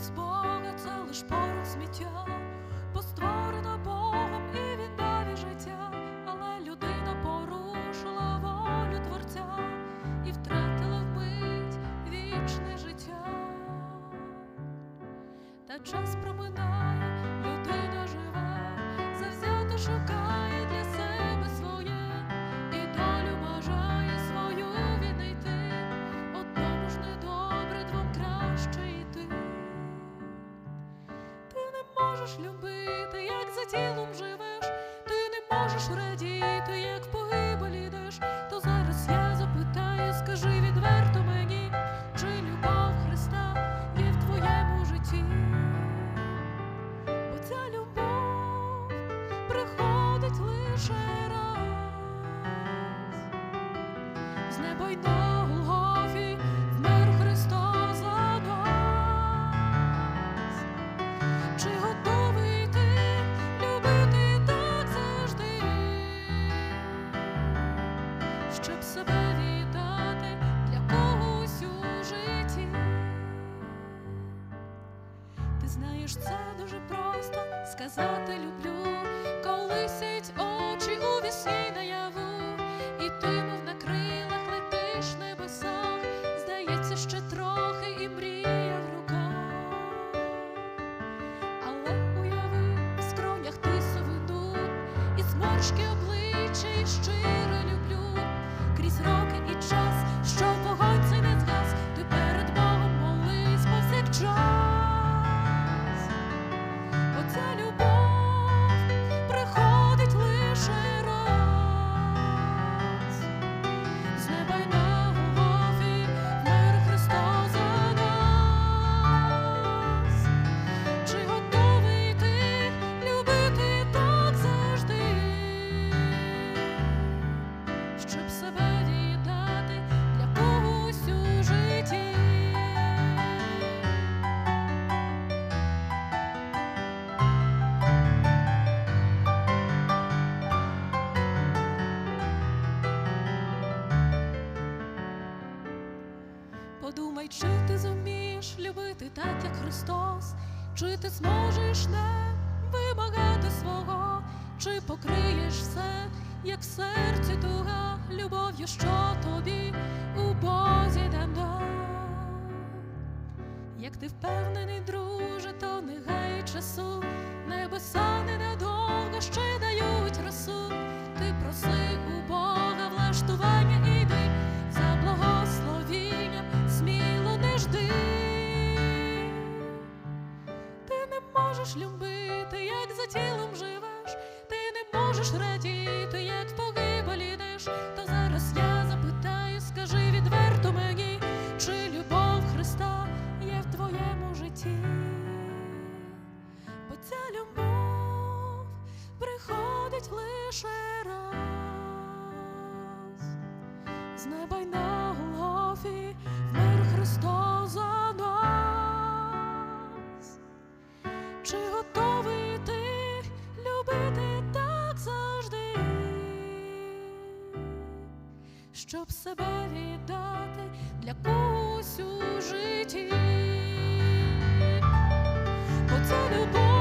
без Бога це лиш порох сміття, постворено Богом і він дав життя, але людина порушила волю Творця і втратила вмить вічне життя. Та час проминає, можеш любити, як за тілом живеш, ти не можеш радіти, як в погибель ідеш. То зараз я запитаю, скажи відверто мені, чи любов Христа є в твоєму житті? Бо ця любов приходить лише раз. З неба знаєш, це дуже просто сказати люблю, коли сять очі у вісні наяву, і ти, мов на крилах, летиш небесах, здається, ще трохи і мрія в руках. Але уяви, в скронях тису ведуть, і зморшки обличчя, і щиро люблю, крізь роки і час, що вогонь Подумай, чи ти зумієш любити так, як Христос, чи ти зможеш не вимагати свого, чи покриєш все, як в серці туга, любов'ю, що тобі у Бозі дано. Як ти впевнений, друже, то не гай часу, небеса ненадовго ще можеш любити, як за тілом живеш, ти не можеш радіти, як в погибель ідеш. То зараз я запитаю, скажи відверто мені, чи любов Христа є в твоєму житті? Бо ця любов приходить лише раз. З неба й на Голгофі вмер Христос Чи готовий ти любити так завжди, щоб себе віддати для когось у житті? Бо це любов.